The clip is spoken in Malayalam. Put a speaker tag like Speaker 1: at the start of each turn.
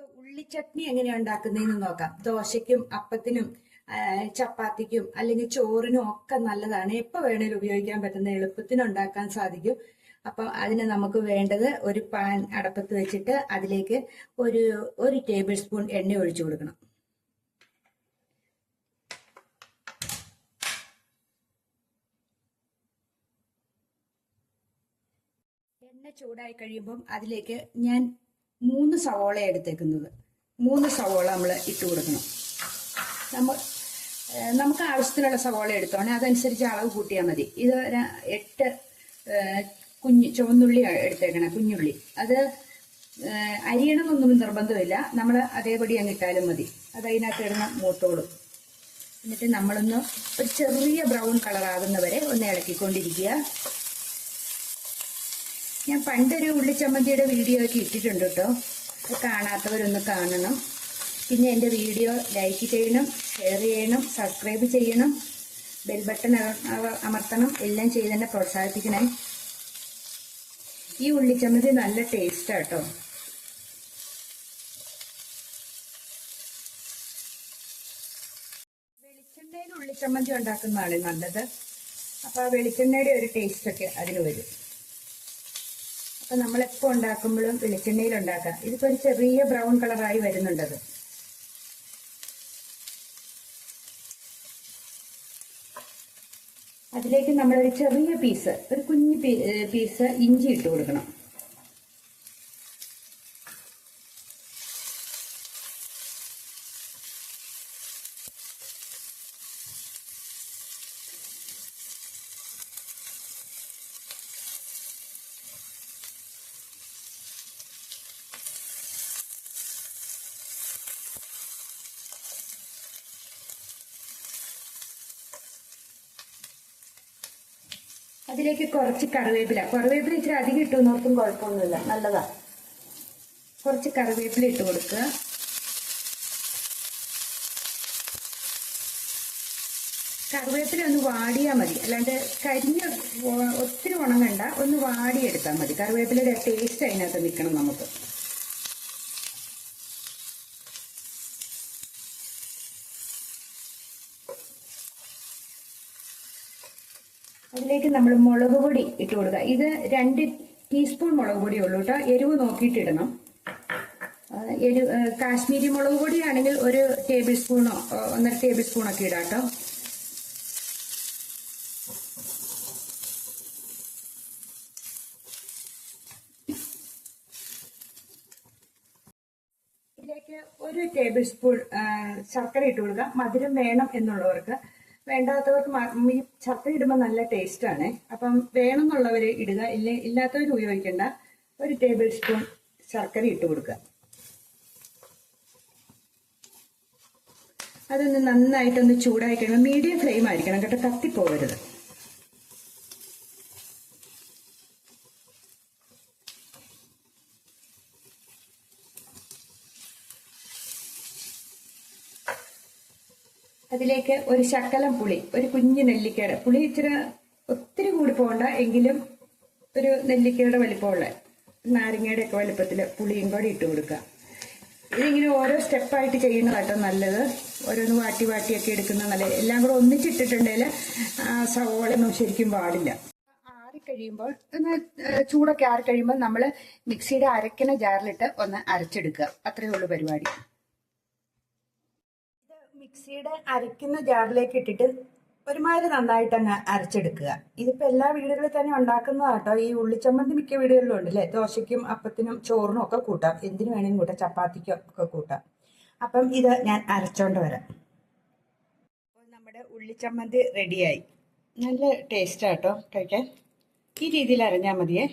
Speaker 1: നമുക്ക് ഉള്ളിച്ചട്നി എങ്ങനെയാണ് ഉണ്ടാക്കുന്നതെന്ന് നോക്കാം. ദോശയ്ക്കും അപ്പത്തിനും ചപ്പാത്തിക്കും അല്ലെങ്കിൽ ചോറിനും ഒക്കെ നല്ലതാണ്. എപ്പോൾ വേണേലും ഉപയോഗിക്കാൻ പറ്റുന്ന എളുപ്പത്തിന് ഉണ്ടാക്കാൻ സാധിക്കും. അപ്പം അതിന് നമുക്ക് വേണ്ടത് ഒരു പാൻ അടപ്പത്ത് വെച്ചിട്ട് അതിലേക്ക് ഒരു ഒരു ടേബിൾ സ്പൂൺ എണ്ണ ഒഴിച്ചു കൊടുക്കണം. എണ്ണ ചൂടായി കഴിയുമ്പം അതിലേക്ക് ഞാൻ മൂന്ന് സവോള എടുത്തേക്കുന്നത്. മൂന്ന് സവോള നമ്മൾ ഇട്ട് കൊടുക്കണം. നമ്മ നമുക്ക് ആവശ്യത്തിനുള്ള സവോള എടുത്തോണേ അതനുസരിച്ച് അളവ് കൂട്ടിയാൽ മതി. ഇത് എട്ട് കുഞ്ഞ് ചുവന്നുള്ളി എടുത്തേക്കണം കുഞ്ഞുള്ളി. അത് അരിയണമെന്നൊന്നും നിർബന്ധമില്ല. നമ്മൾ അതേപടി അങ്ങ് ഇട്ടാലും മതി. അത് അതിനകത്ത് ഇടുന്ന മൂത്തോളും. എന്നിട്ട് നമ്മളൊന്ന് ഒരു ചെറിയ ബ്രൗൺ കളറാകുന്നവരെ ഒന്ന് ഇളക്കിക്കൊണ്ടിരിക്കുക. ഞാൻ പണ്ടൊരു ഉള്ളിച്ചമ്മന്തിയുടെ വീഡിയോ ഒക്കെ ഇട്ടിട്ടുണ്ട് കേട്ടോ. കാണാത്തവരൊന്ന് കാണണം. പിന്നെ എന്റെ വീഡിയോ ലൈക്ക് ചെയ്യണം ഷെയർ ചെയ്യണം സബ്സ്ക്രൈബ് ചെയ്യണം ബെൽ ബട്ടൺ അമർത്തണം എല്ലാം ചെയ്ത് തന്നെ പ്രോത്സാഹിപ്പിക്കണേ. ഈ ഉള്ളിച്ചമ്മന്തി നല്ല ടേസ്റ്റാണ് കേട്ടോ. വെളിച്ചെണ്ണയിൽ ഉള്ളിച്ചമ്മന്തി ഉണ്ടാക്കുന്നതാണ് നല്ലത്. അപ്പോൾ ആ വെളിച്ചെണ്ണയുടെ ഒരു ടേസ്റ്റൊക്കെ അതിന് വരും. അപ്പൊ നമ്മൾ എപ്പോൾ ഉണ്ടാക്കുമ്പോഴും വെളിച്ചെണ്ണയിൽ ഉണ്ടാക്കാം. ഇതിപ്പോ ഒരു ചെറിയ ബ്രൗൺ കളറായി വരുന്നുണ്ടത് അതിലേക്ക് നമ്മളൊരു ചെറിയ പീസ് ഒരു കുഞ്ഞു പീസ് ഇഞ്ചി ഇട്ട് കൊടുക്കണം. അതിലേക്ക് കുറച്ച് കറിവേപ്പില. കറിവേപ്പില ഇച്ചിരി അധികം ഇട്ടു നോക്കും കുഴപ്പമൊന്നുമില്ല. നല്ലതാ. കുറച്ച് കറിവേപ്പില ഇട്ട് കൊടുക്കുക. കറിവേപ്പില ഒന്ന് വാടിയാൽ മതി. അല്ലാണ്ട് കരിഞ്ഞ ഒത്തിരി ഉണങ്ങണ്ട. ഒന്ന് വാടിയെടുത്താൽ മതി. കറിവേപ്പിലയുടെ ടേസ്റ്റ് അതിനകത്ത് നിൽക്കണം നമുക്ക്. അതിലേക്ക് നമ്മൾ മുളക് പൊടി ഇട്ട് കൊടുക്കുക. ഇത് രണ്ട് ടീസ്പൂൺ മുളക് പൊടി ഉള്ളൂ കേട്ടോ. എരിവ് നോക്കിയിട്ട് ഇടണം. എരിവ് കാശ്മീരി മുളക് പൊടിയാണെങ്കിൽ ഒരു ടേബിൾ സ്പൂണോ ഒന്നര ടേബിൾ സ്പൂണൊക്കെ ഇടാം കേട്ടോ. ഇതിലേക്ക് ഒരു ടേബിൾ സ്പൂൺ ശർക്കര ഇട്ട് കൊടുക്കുക. മധുരം വേണം എന്നുള്ളവർക്ക് വേണ്ടാത്തവർക്ക് ഈ ശർക്കര ഇടുമ്പോൾ നല്ല ടേസ്റ്റ് ആണ്. അപ്പം വേണം എന്നുള്ളവർ ഇടുക. ഇല്ല ഇല്ലാത്തവർ ഉപയോഗിക്കേണ്ട. ഒരു ടേബിൾ സ്പൂൺ ശർക്കര ഇട്ട് കൊടുക്കുക. അതൊന്ന് നന്നായിട്ടൊന്ന് ചൂടായി കഴിയുമ്പോൾ മീഡിയം ഫ്ലെയിം ആയിരിക്കണം കേട്ടോ. കത്തിപ്പോകരുത് അതിലേക്ക് ഒരു ശക്കലം പുളി ഒരു കുഞ്ഞു നെല്ലിക്കയുടെ പുളി ഇച്ചിരി ഒത്തിരി കൂടി പോകണ്ട എങ്കിലും ഒരു നെല്ലിക്കയുടെ വലിപ്പമുള്ള നാരങ്ങയുടെ ഒക്കെ വലിപ്പത്തിൽ പുളിയും കൂടി ഇട്ട് കൊടുക്കുക. ഇതിങ്ങനെ ഓരോ സ്റ്റെപ്പായിട്ട് ചെയ്യുന്നതാട്ടോ നല്ലത്. ഓരോന്ന് വാട്ടി വാട്ടിയൊക്കെ എടുക്കുന്ന നല്ല എല്ലാം കൂടെ ഒന്നിച്ചിട്ടിട്ടുണ്ടെങ്കിൽ സവോളൊന്നും ശരിക്കും പാടില്ല. ആറിക്കഴിയുമ്പോൾ ഒന്ന് ചൂടൊക്കെ ആറിക്കഴിയുമ്പോൾ നമ്മൾ മിക്സിയുടെ അരക്കണ ജാറിലിട്ട് ഒന്ന് അരച്ചെടുക്കുക. അത്രയേ ഉള്ളൂ പരിപാടി. മിക്സിയുടെ അരയ്ക്കുന്ന ജാറിലേക്ക് ഇട്ടിട്ട് ഒരുമാതിരി നന്നായിട്ട് അങ്ങ് അരച്ചെടുക്കുക. ഇതിപ്പോ എല്ലാ വീടുകളിൽ തന്നെ ഉണ്ടാക്കുന്നതാട്ടോ ഈ ഉള്ളിച്ചമ്മന്തി മിക്ക വീടുകളിലും ഉണ്ട് അല്ലേ ദോശയ്ക്കും അപ്പത്തിനും ചോറിനും ഒക്കെ കൂട്ടാം. എന്തിനു വേണമെങ്കിലും കൂട്ടാം. ചപ്പാത്തിക്കും ഒക്കെ കൂട്ടാം. അപ്പം ഇത് ഞാൻ അരച്ചോണ്ട് വരാം. അപ്പോൾ നമ്മുടെ ഉള്ളിച്ചമ്മന്തി റെഡിയായി നല്ല ടേസ്റ്റാട്ടോ കഴിക്കാൻ. ഈ രീതിയിൽ അരഞ്ഞാൽ മതിയേ.